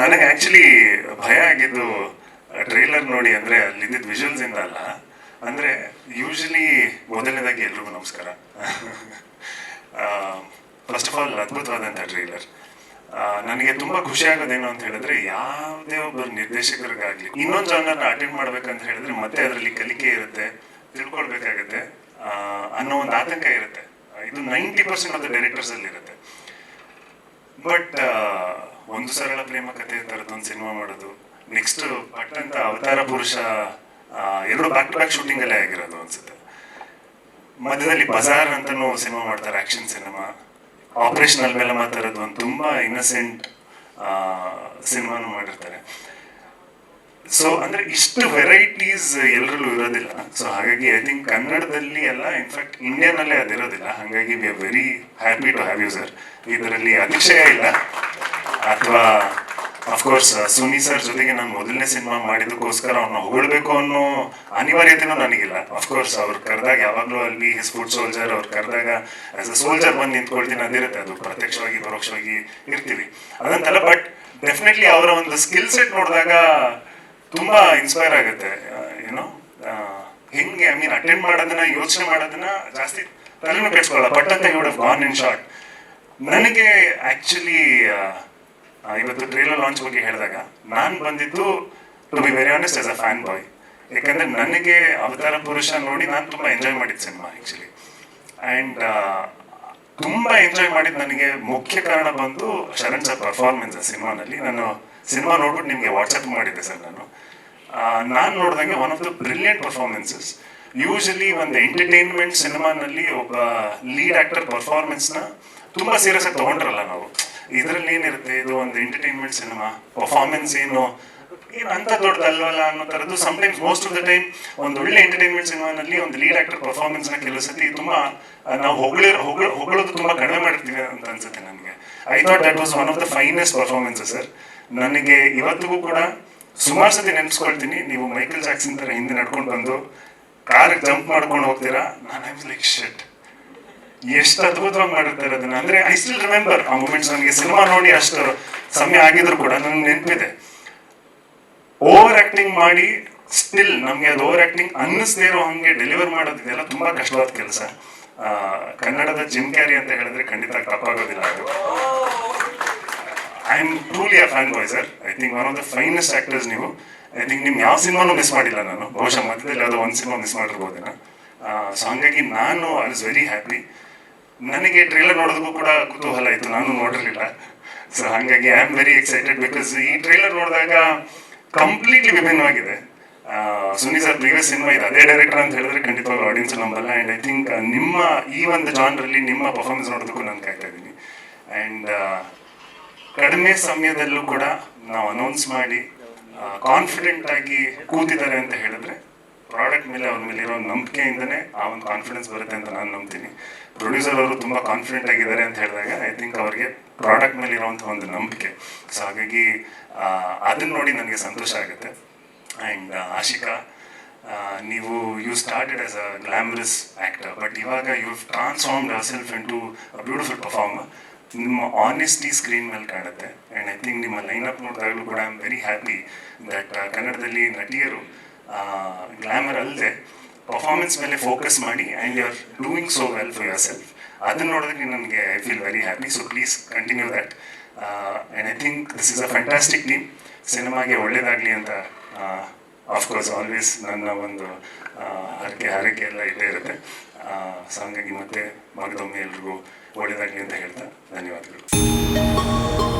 ನನಗೆ ಆಕ್ಚುಲಿ ಭಯ ಆಗಿದ್ದು ಟ್ರೈಲರ್ ನೋಡಿ ಅಂದ್ರೆ ಅಲ್ಲಿದ್ದ ವಿಜುವಲ್ಸ್ ಇಂದ ಅಲ್ಲ. ಅಂದ್ರೆ ಯೂಶಲಿ ಮೊದಲನೇದಾಗಿ ಎಲ್ರಿಗೂ ನಮಸ್ಕಾರ. ಫಸ್ಟ್ ಆಫ್ ಆಲ್ ಅದ್ಭುತವಾದಂಥ ಟ್ರೈಲರ್ ನನಗೆ ತುಂಬಾ ಖುಷಿ ಆಗೋದೇನು ಅಂತ ಹೇಳಿದ್ರೆ ಯಾವುದೇ ಒಬ್ಬ ನಿರ್ದೇಶಕರಿಗಾಗಲಿ, ಇನ್ನೊಂದು ಜಾನರ್ನ ಅಟೆಂಡ್ ಮಾಡ್ಬೇಕಂತ ಹೇಳಿದ್ರೆ ಮತ್ತೆ ಅದರಲ್ಲಿ ಕಲಿಕೆ ಇರುತ್ತೆ, ತಿಳ್ಕೊಳ್ಬೇಕಾಗತ್ತೆ ಅನ್ನೋ ಒಂದು ಆತಂಕ ಇರುತ್ತೆ. ಇದು ninety percent of the directors ಅಲ್ಲಿ ಇರುತ್ತೆ ಬಟ್ ಒಂದು ಸರಳ ಪ್ರೇಮ ಕಥೆ ತರದೊಂದು ಸಿನಿಮಾ ಮಾಡೋದು ನೆಕ್ಸ್ಟ್ ಪಟ್ಟಂತ ಅವತಾರ ಪುರುಷ ಎರಡು ಬ್ಯಾಕ್ ಟು ಬ್ಯಾಕ್ ಶೂಟಿಂಗ್ ಅಲ್ಲೇ ಆಗಿರೋದು ಅನ್ಸುತ್ತೆ. ಮಧ್ಯದಲ್ಲಿ ಬಜಾರ್ ಅಂತಾನು ಸಿನಿಮಾ ಮಾಡ್ತಾರೆ ಆಕ್ಷನ್ ಸಿನಿಮಾ ಆಪರೇಷನಲ್ ಮೇಲೆ ಮಾತಾಡೋದು ಒಂದು ತುಂಬಾ ಇನ್ನಸೆಂಟ್ ಸಿನಿಮಾನು ಮಾಡಿರ್ತಾರೆ. ಸೊ ಅಂದ್ರೆ ಇಷ್ಟು ವೆರೈಟೀಸ್ ಎಲ್ಲರಲ್ಲೂ ಇರೋದಿಲ್ಲ. ಸೊ ಹಾಗಾಗಿ ಐ ಥಿಂಕ್ ಕನ್ನಡದಲ್ಲಿ ಎಲ್ಲ ಇನ್ಫ್ಯಾಕ್ಟ್ ಇಂಡಿಯಾನಲ್ಲೇ ಅದಿರೋದಿಲ್ಲ. ಹಾಗಾಗಿ we are very happy to have you sir ಇದರಲ್ಲಿ ಅತಿಶಯ ಇಲ್ಲ. ಅಥವಾ ಅಫ್ಕೋರ್ಸ್ ಸುನಿ ಸರ್ ಜೊತೆಗೆ ನಾನು ಮೊದಲನೇ ಸಿನಿಮಾ ಮಾಡಿದಕ್ಕೋಸ್ಕರ ಅವ್ರನ್ನ ಹೊಗಳ್ಬೇಕು ಅನ್ನೋ ಅನಿವಾರ್ಯತೆನೂ ನನಗಿಲ್ಲ. ಅಫ್ಕೋರ್ಸ್ ಅವ್ರು ಕರೆದಾಗ ಯಾವಾಗಲೂ ಅಲ್ಲಿ ಫುಡ್ ಸೋಲ್ಜರ್ ಅವ್ರು ಕರೆದಾಗ ಆಸ್ ಅ ಸೋಲ್ಜರ್ ಬಂದು ನಿಂತ್ಕೊಳ್ತೀನಿ ಅದಿರುತ್ತೆ. ಅದು ಪ್ರತ್ಯಕ್ಷವಾಗಿ ಪರೋಕ್ಷವಾಗಿ ಇರ್ತೀವಿ. ಅದಂತಲ್ಲ ಬಟ್ ಡೆಫಿನೆಟ್ಲಿ ಅವರ ಒಂದು ಸ್ಕಿಲ್ ಸೆಟ್ ನೋಡಿದಾಗ ತುಂಬಾ ಇನ್ಸ್ಪೈರ್ ಆಗುತ್ತೆ ಏನೋ ಹೆಂಗೆ ಐ ಮೀನ್ ಅಟೆಂಡ್ ಮಾಡೋದನ್ನ ಯೋಚನೆ ಮಾಡೋದನ್ನ ಜಾಸ್ತಿ ತಲೆನೂ ಕೆಡ್ಸ್ಕೊಳ್ಳಲ್ಲ ಬಟ್ ಅಂತ ವುಡ್ ಗಾನ್ ಇನ್ ಶಾರ್ಟ್ ನನಗೆ ಆಕ್ಚುಲಿ ಇವತ್ತು ಟ್ರೇಲರ್ ಲಾಂಚ್ ಬಗ್ಗೆ ಹೇಳಿದಾಗ ನಾನು ಬಂದಿದ್ದು to be very honest as a fan boy ಯಾಕಂದ್ರೆ ನನಗೆ ಅವತಾರ ಪುರುಷ ನೋಡಿ ನಾನು ತುಂಬಾ ಎಂಜಾಯ್ ಮಾಡಿದ್ದು ಸಿನಿಮಾ ಆಕ್ಚುಲಿ ಆ್ಯಂಡ್ ತುಂಬಾ ಎಂಜಾಯ್ ಮಾಡಿದ್ದು ನನಗೆ ಮುಖ್ಯ ಕಾರಣ ಬಂದು ಶರಣ್ ಸರ್ ಪರ್ಫಾರ್ಮೆನ್ಸ್ ಸಿನಿಮಾನಲ್ಲಿ ನಾನು ಸಿನಿಮಾ ನೋಡ್ಬಿಟ್ಟು ನಿಮಗೆ ವಾಟ್ಸಪ್ ಮಾಡಿದ್ದೆ ಸರ್ ನಾನು. ನಾನು ನೋಡಿದಂಗೆ one of the brilliant performances usually ಒಂದು ಎಂಟರ್ಟೈನ್ಮೆಂಟ್ ಸಿನಿಮಾನಲ್ಲಿ ಒಬ್ಬ ಲೀಡ್ ಆಕ್ಟರ್ ಪರ್ಫಾರ್ಮೆನ್ಸ್ನ ತುಂಬಾ ಸೀರಿಯಸ್ ಆಗಿ ತೊಗೊಂಡ್ರಲ್ಲ ನಾವು. ಇದರಲ್ಲಿ ಏನಿರುತ್ತೆ? ಇದು ಒಂದು ಎಂಟರ್ಟೈನ್ಮೆಂಟ್ ಸಿನಿಮಾ. ಪರ್ಫಾರ್ಮೆನ್ಸ್ ಏನು? ಏನು ಅಂತ ದೊಡ್ಡದಲ್ವಲ್ಲ ಅನ್ನೋ ಥರದ್ದು sometimes most of the time ಒಂದು ಒಳ್ಳೆ ಎಂಟರ್ಟೈನ್ಮೆಂಟ್ ಸಿನಿಮಾನಲ್ಲಿ ಒಂದು ಲೀಡ್ ಆಕ್ಟರ್ ಪರ್ಫಾರ್ಮೆನ್ಸ್ನ ಕೆಲವು ಸತಿ ತುಂಬಾ ನಾವು ಹೊಗಳ ಹೊಗಳ, ಹೊಗಳೋದು ತುಂಬಾ ಕಡಿಮೆ ಮಾಡಿರ್ತೀವಿ ಅಂತ ಅನ್ಸುತ್ತೆ ನನಗೆ. I thought that was one of the finest performance sir ನನಗೆ ಇವತ್ತಿಗೂ ಕೂಡ ಸುಮಾರು ಸತಿ ನೆನೆಸ್ಕೊಳ್ತೀನಿ. ನೀವು ಮೈಕಲ್ ಜಾಕ್ಸನ್ ತರ ಹಿಂದೆ ನಡ್ಕೊಂಡು ಬಂದು ಕಾರ್ ಜಂಪ್ ಮಾಡ್ಕೊಂಡು ಹೋಗ್ತೀರಾ? ನಾನು ಐ ಲೈಕ್ ಶೆಟ್ ಎಷ್ಟು ಅದ್ಭುತವಾಗಿ ಮಾಡಿರ್ತಾರೆ ಅದನ್ನ. ಅಂದ್ರೆ ಐ ಸ್ಟಿಲ್ ರಿಮೆಂಬರ್ ಆ ಮೂಮೆಂಟ್ಸ್ ನನಗೆ ಸಿನಿಮಾ ನೋಡಿ ಅಷ್ಟು ಸಮಯ ಆಗಿದ್ರು ಕೂಡ ನನಗೆ ನೆನಪಿದೆ. ಓವರ್ ಆಕ್ಟಿಂಗ್ ಮಾಡಿ ಸ್ಟಿಲ್ ನಮ್ಗೆ ಅದು ಓವರ್ ಆಕ್ಟಿಂಗ್ ಅನ್ನಿಸ್ದೇ ಇರೋ ಹಂಗೆ ಡೆಲಿವರ್ ಮಾಡೋದಿದೆಲ್ಲ ತುಂಬಾ ಕಷ್ಟವಾದ ಕೆಲಸ. ಕನ್ನಡದ ಜಿಮ್ ಕ್ಯಾರಿ ಅಂತ ಹೇಳಿದ್ರೆ ಖಂಡಿತ ತಪ್ಪಾಗೋದಿಲ್ಲ ಅದು. I am truly a fan boy sir I think one of the finest actors ನೀವು. ಐ ಥಿಂಕ್ ನಿಮ್ಮ ಯಾವ ಸಿನಿಮಾನು ಮಿಸ್ ಮಾಡಿಲ್ಲ ನಾನು. ಬಹುಶಃ ಮಧ್ಯದಲ್ಲಿ ಯಾವುದೋ ಒಂದು ಸಿನಿಮಾ ಮಿಸ್ ಮಾಡಿರ್ಬೋದೇನ. ಸೊ ಹಂಗಾಗಿ ನಾನು ಐ ವಾಸ್ ವೆರಿ ಹ್ಯಾಪಿ ನನಗೆ ಟ್ರೇಲರ್ ನೋಡೋದಕ್ಕೂ ಕೂಡ ಕುತೂಹಲ ಇತ್ತು. ನಾನು ನೋಡಿರಲಿಲ್ಲ. ಸೊ ಹಾಗಾಗಿ I am very excited because ಈ ಟ್ರೇಲರ್ ನೋಡಿದಾಗ ಕಂಪ್ಲೀಟ್ಲಿ ವಿಭಿನ್ನವಾಗಿದೆ. ಸುನಿ ಸರ್ ಪ್ರೀವಿಯಸ್ ಸಿನಿಮಾ ಇದೆ ಅದೇ ಡೈರೆಕ್ಟರ್ ಅಂತ ಹೇಳಿದ್ರೆ ಖಂಡಿತವಾಗ್ಲೂ ಆಡಿಯನ್ಸ್ ನಂಬಲ್ಲ. ಆ್ಯಂಡ್ ಐ ಥಿಂಕ್ ನಿಮ್ಮ ಈ ಒಂದು ಜಾನ್ರಲ್ಲಿ ನಿಮ್ಮ ಪರ್ಫಾರ್ಮೆನ್ಸ್ ನೋಡೋದಕ್ಕೂ ನಾನು ಕಾಯ್ತಾ ಇದ್ದೀನಿ. ಆ್ಯಂಡ್ ಕಡಿಮೆ ಸಮಯದಲ್ಲೂ ಕೂಡ ನಾವು ಅನೌನ್ಸ್ ಮಾಡಿ ಕಾನ್ಫಿಡೆಂಟ್ ಆಗಿ ಕೂತಿದ್ದಾರೆ ಅಂತ ಹೇಳಿದ್ರೆ ಪ್ರಾಡಕ್ಟ್ ಮೇಲೆ ಅವ್ರ ಮೇಲೆ ಇರೋ ನಂಬಿಕೆಯಿಂದನೇ ಆ ಒಂದು ಕಾನ್ಫಿಡೆನ್ಸ್ ಬರುತ್ತೆ ಅಂತ ನಾನು ನಂಬ್ತೀನಿ. ಪ್ರೊಡ್ಯೂಸರ್ ಅವರು ತುಂಬಾ ಕಾನ್ಫಿಡೆಂಟ್ ಆಗಿದ್ದಾರೆ ಅಂತ ಹೇಳಿದಾಗ ಐ ಥಿಂಕ್ ಅವರಿಗೆ ಪ್ರಾಡಕ್ಟ್ ಮೇಲೆ ಇರುವಂತಹ ಒಂದು ನಂಬಿಕೆ. ಸೊ ಹಾಗಾಗಿ ಅದನ್ನ ನೋಡಿ ನನಗೆ ಸಂತೋಷ ಆಗುತ್ತೆ. ಆ್ಯಂಡ್ ಆಶಿಕಾ ನೀವು you started as a glamorous actor but ಇವಾಗ you transformed ourself into beautiful performer ನಿಮ್ಮ ಆನೆಸ್ಟಿ ಸ್ಕ್ರೀನ್ ಮೇಲೆ ಕಾಣುತ್ತೆ. ಆ್ಯಂಡ್ ಐ ಥಿಂಕ್ ನಿಮ್ಮ ಲೈನಪ್ ನೋಡಿದಾಗಲೂ ಕೂಡ I am very happy that ಕನ್ನಡದಲ್ಲಿ ನಟಿಯರು ಗ್ಲಾಮರ್ ಅಲ್ಲದೆ ಪರ್ಫಾರ್ಮೆನ್ಸ್ ಮೇಲೆ ಫೋಕಸ್ ಮಾಡಿ and you are doing so well for yourself ಅದನ್ನ ನೋಡಿದ್ರೆ ನನಗೆ I feel very happy so please continue that and I think this is a fantastic name ಸಿನಿಮಾಗೆ ಒಳ್ಳೇದಾಗಲಿ ಅಂತ ಆಫ್ಕೋರ್ಸ್ ಆಲ್ವೇಸ್ ನನ್ನ ಒಂದು ಹರಕೆ, ಹಾರೈಕೆ ಎಲ್ಲ ಇದ್ದೇ ಇರುತ್ತೆ. ಸೊ ಮತ್ತೆ ಮಗದೊಮ್ಮೆ ಎಲ್ರಿಗೂ ಒಳ್ಳೆಯದಾಗಲಿ ಅಂತ ಹೇಳ್ತಾ ಧನ್ಯವಾದಗಳು.